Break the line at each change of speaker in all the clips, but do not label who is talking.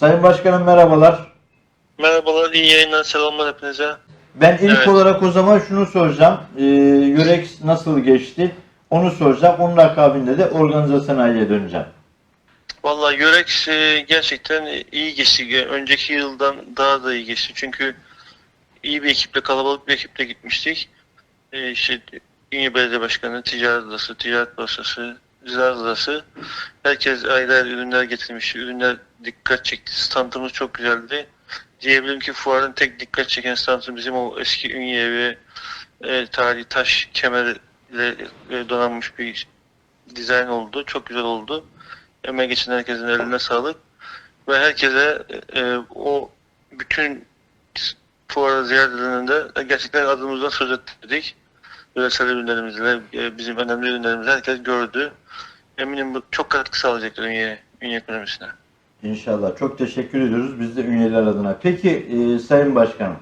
Sayın Başkanım merhabalar.
Merhabalar, iyi yayınlar, selamlar hepinize.
Ben ilk
Evet.
olarak o zaman şunu soracağım. Ee, Yurex nasıl geçti? Onu soracağım. Onun akabinde de organize sanayiye döneceğim.
Vallahi Yörek e, gerçekten iyi geçti. Önceki yıldan daha da iyi geçti. Çünkü iyi bir ekiple, kalabalık bir ekiple gitmiştik. E, işte Ünye Belediye Başkanı, Ticaret Odası, Ticaret Borsası, Ziraat Odası. Herkes ayrı ayrı ürünler getirmiş. Ürünler dikkat çekti. Standımız çok güzeldi. Diyebilirim ki fuarın tek dikkat çeken standı bizim o eski Ünye ve e, tarihi taş kemerle e, donanmış bir dizayn oldu. Çok güzel oldu. Emeği geçen herkesin eline sağlık. Ve herkese e, o bütün fuara ziyaret edeninde gerçekten adımızdan söz ettirdik. Üresel ürünlerimizle, e, bizim önemli ürünlerimizi herkes gördü. Eminim bu çok katkı sağlayacaktır Ünye, Ünye ekonomisine.
İnşallah. Çok teşekkür ediyoruz biz de üyeler adına. Peki e, Sayın Başkanım,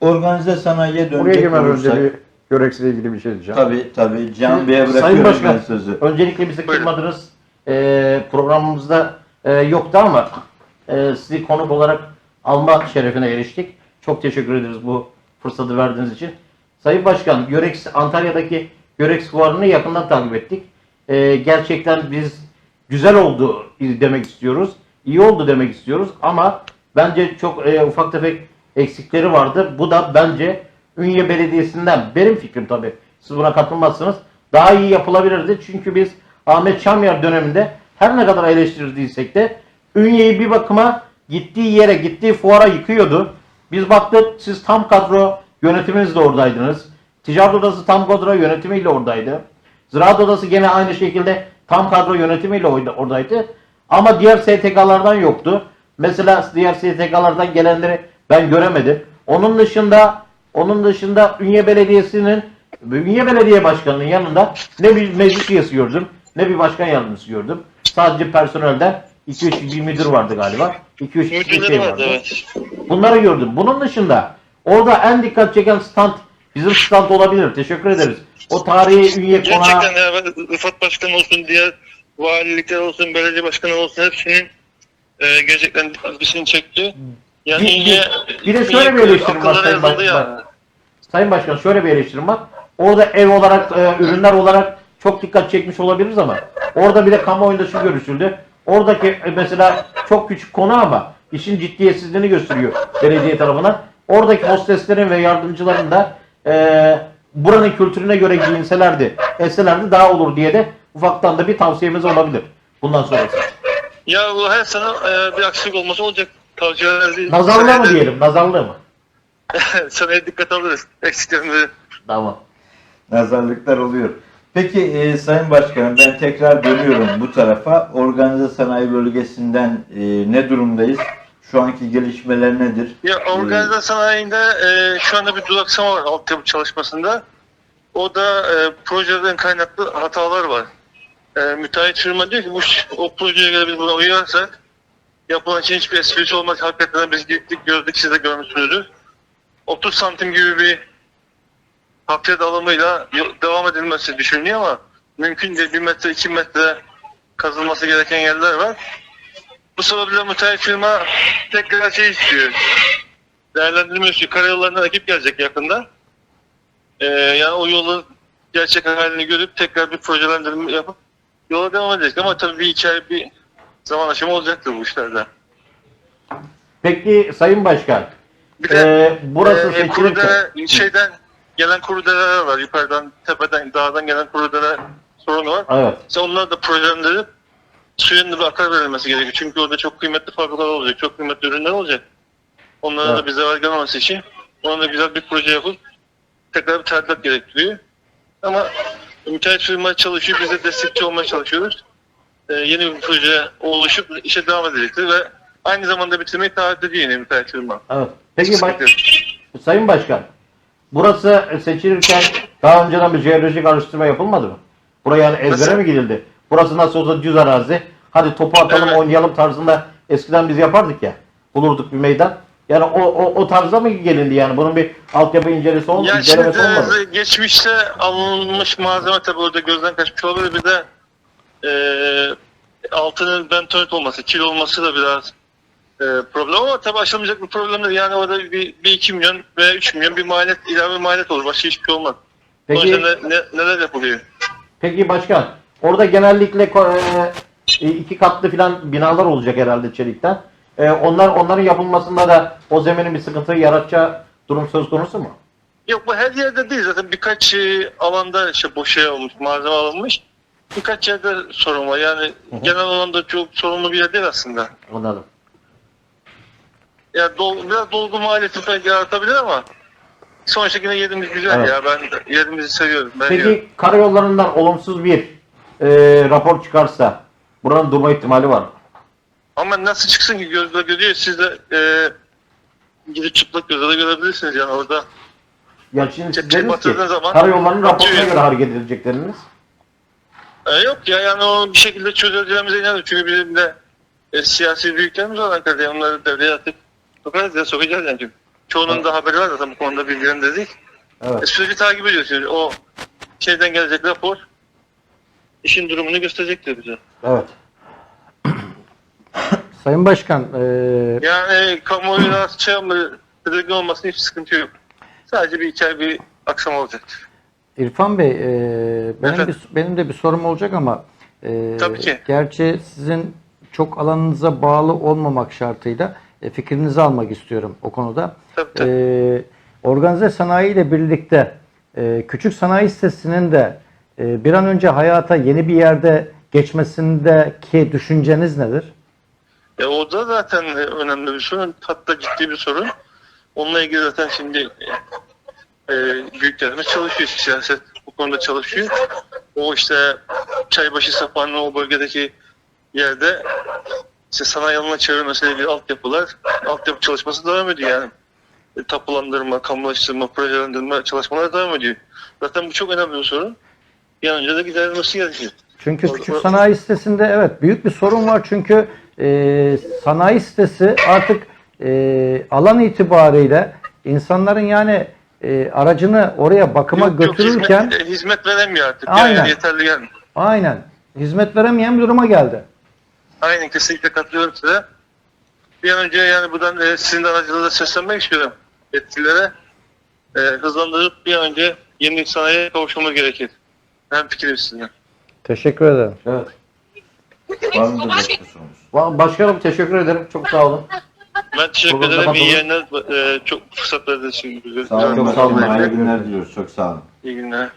organize sanayiye
Buraya
dönecek
girmeden
olursak...
önce bir Görek'le ilgili bir şey diyeceğim.
Tabii tabii. Can Bey'e
Sayın
bırakıyorum
Başkan,
ben sözü.
Öncelikle bizi kırmadınız. Ee, programımızda e, yoktu ama e, sizi konuk olarak alma şerefine eriştik. Çok teşekkür ederiz bu fırsatı verdiğiniz için. Sayın Başkan, Görex, Antalya'daki Görex fuarını yakından takip ettik. Ee, gerçekten biz güzel oldu demek istiyoruz. İyi oldu demek istiyoruz ama bence çok e, ufak tefek eksikleri vardı. Bu da bence Ünye Belediyesi'nden benim fikrim tabii. Siz buna katılmazsınız. Daha iyi yapılabilirdi. Çünkü biz Ahmet Çamyar döneminde her ne kadar eleştirdiysek de Ünye'yi bir bakıma gittiği yere, gittiği fuara yıkıyordu. Biz baktık siz tam kadro yönetiminizle oradaydınız. Ticaret Odası tam kadro yönetimiyle oradaydı. Ziraat Odası gene aynı şekilde tam kadro yönetimiyle oradaydı. Ama diğer STK'lardan yoktu. Mesela diğer STK'lardan gelenleri ben göremedim. Onun dışında onun dışında Ünye Belediyesi'nin Ünye Belediye Başkanı'nın yanında ne bir meclis üyesi gördüm, ne bir başkan yardımcısı gördüm. Sadece personelden 2-3 bir müdür vardı galiba. 2-3 bir şey
vardı evet.
Bunları gördüm. Bunun dışında orada en dikkat çeken stand bizim stand olabilir. Teşekkür ederiz. O tarihi Ünye konağı
Gerçekten ya Rıfat Başkan olsun, diğer valilikler olsun, belediye başkanı olsun hepsinin e, gerçekten ilgisini çekti. Yani
Bir-
Ünye,
bir de şöyle bir eleştirim var Sayın Başkan. Sayın Başkan şöyle bir eleştirim var. Orada ev olarak, e, ürünler olarak çok dikkat çekmiş olabiliriz ama orada bir de kamuoyunda şu görüşüldü. Oradaki e, mesela çok küçük konu ama işin ciddiyetsizliğini gösteriyor belediye tarafından. Oradaki hosteslerin ve yardımcıların da e, buranın kültürüne göre giyinselerdi, etselerdi daha olur diye de ufaktan da bir tavsiyemiz olabilir. Bundan sonrası.
Ya bu her sene e, bir aksilik olması olacak. Tavsiyeler değil.
Nazarlığı mı diyelim, nazarlığı mı?
Seneye dikkat alırız eksiklerimizi.
Tamam.
Nazarlıklar oluyor. Peki e, Sayın Başkanım ben tekrar dönüyorum bu tarafa. Organize sanayi bölgesinden e, ne durumdayız? Şu anki gelişmeler nedir?
Ya organize sanayinde e, şu anda bir duraksama var altyapı çalışmasında. O da e, projeden kaynaklı hatalar var. E, müteahhit firma diyor ki bu, o projeye göre biz buna uyarsak yapılan için hiçbir esprisi olmaz. Hakikaten biz gittik gördük siz de görmüşsünüzdür. 30 santim gibi bir hafriyat alımıyla devam edilmesi düşünülüyor ama mümkün değil. 1 metre 2 metre kazılması gereken yerler var. Bu sebeple müteahhit firma tekrar şey istiyor. Değerlendirme istiyor. Karayollarından ekip gelecek yakında. Ee, yani o yolun gerçek halini görüp tekrar bir projelendirme yapıp yola devam edecek. Ama tabii bir iki ay bir zaman aşımı olacaktır bu işlerde.
Peki Sayın Başkan,
Bir de
Ee, burası
e,
seçilirken-
kurudere, şeyden gelen kuru dereler var. Yukarıdan, tepeden, dağdan gelen kuru dere sorunu var.
evet.
İşte onları da projelendirip suyun da bir akar verilmesi gerekiyor. Çünkü orada çok kıymetli fabrikalar olacak, çok kıymetli ürünler olacak. Onlara
Evet.
da bir zarar gelmemesi için ona da güzel bir proje yapıp tekrar bir tadilat gerektiriyor. Ama müteahhit firma çalışıyor, biz de destekçi olmaya çalışıyoruz. Ee, yeni bir proje oluşup işe devam edecektir ve aynı zamanda bitirmeyi taahhüt ediyor yine müteahhit firma.
Evet. Peki
yok.
Sayın Başkan, burası seçilirken daha önceden bir jeolojik araştırma yapılmadı mı? Buraya yani ezbere mi gidildi? Burası nasıl olsa düz arazi. Hadi topu atalım
Evet.
oynayalım tarzında eskiden biz yapardık ya. Bulurduk bir meydan. Yani o, o, o tarza mı gelindi yani? Bunun bir altyapı incelesi olmadı,
Ya şimdi
incelemesi olmadı.
e, geçmişte alınmış malzeme tabii orada gözden kaçmış olabilir. Bir de e, altının bentonit olması, kil olması da biraz e, problem ama tabii aşılmayacak bir problem değil. Yani orada bir, bir 2 milyon veya 3 milyon bir maliyet, ilave maliyet olur. Başka hiçbir şey olmaz.
Peki,
ne, ne, neler yapılıyor?
peki başkan, orada genellikle e, iki katlı falan binalar olacak herhalde çelikten. E, onlar onların yapılmasında da o zeminin bir sıkıntı yaratacağı durum söz konusu mu?
Yok bu her yerde değil zaten birkaç e, alanda işte boş olmuş, malzeme alınmış. Birkaç yerde sorun var. Yani
Hı hı.
genel anlamda çok sorunlu bir yer değil aslında.
Anladım.
Ya dol, biraz dolgu maliyeti belki yaratabilir ama sonuçta yine yerimiz güzel
Evet.
ya. Ben yerimizi seviyorum. Ben
Peki karayollarından olumsuz bir e, rapor çıkarsa buranın durma ihtimali var mı?
Ama nasıl çıksın ki gözle görüyor. Siz de e, gidip çıplak gözle de görebilirsiniz yani orada.
Ya şimdi siz dediniz ki
batırdığın zaman
karayollarının raporuna
batıyor.
göre hareket edilecek dediniz.
E, yok ya yani onu bir şekilde çözeceğimize inanıyorum. Çünkü bizim de e, siyasi büyüklerimiz var Ankara'da. Yani Onları devreye atıp sokarız ya sokacağız yani. Çoğunun
Evet.
da haberi var zaten bu konuda bilgilerinde değil. E,
Evet.
süreci takip ediyorsunuz. O şeyden gelecek rapor işin durumunu gösterecektir bize.
Evet.
Sayın Başkan, e,
Yani kamuoyu rahatsız şey yapma, tedirgin olmasının hiç sıkıntı yok. Sadece bir iki ay bir aksam olacaktır.
İrfan Bey, e, benim
Efendim?
bir, benim de bir sorum olacak ama e,
Tabii ki.
gerçi sizin çok alanınıza bağlı olmamak şartıyla e, fikrinizi almak istiyorum o konuda.
Tabii tabii.
E, organize sanayi ile birlikte e, küçük sanayi sitesinin de e, bir an önce hayata yeni bir yerde geçmesindeki düşünceniz nedir?
E, o da zaten önemli bir sorun. Hatta ciddi bir sorun. Onunla ilgili zaten şimdi e, büyüklerimiz çalışıyor. Siyaset bu konuda çalışıyor. O işte Çaybaşı Sapan'ın o bölgedeki yerde işte sanayi alanına çevirmesiyle ilgili altyapılar, altyapı çalışması devam ediyor yani. E, tapulandırma, kamulaştırma, projelendirme çalışmaları devam ediyor. Zaten bu çok önemli bir sorun. Bir an önce de giderilmesi gerekiyor.
Çünkü küçük sanayi sitesinde evet büyük bir sorun var çünkü e, sanayi sitesi artık e, alan itibariyle insanların yani e, aracını oraya bakıma
Yok, yok,
götürürken
hizmet, hizmet veremiyor artık.
Aynen.
Yani yeterli yani.
aynen hizmet veremeyen bir duruma geldi.
Aynen kesinlikle katılıyorum size. Bir an önce yani buradan e, sizin de aracılığıyla seslenmek istiyorum yetkililere. E, hızlandırıp bir an önce yeni sanayiye kavuşmamız gerekir. Ben fikrim sizinle.
Teşekkür ederim.
Evet.
Var mıdır başka sorumuz?
Başkanım teşekkür ederim. Çok sağ olun.
Ben teşekkür
Programı
ederim. İyi yayınlar. E, çok fırsat verdiğiniz için.
Sağ olun
Çok sağ olun.
Hayırlı günler diliyoruz. Çok sağ olun.
İyi günler.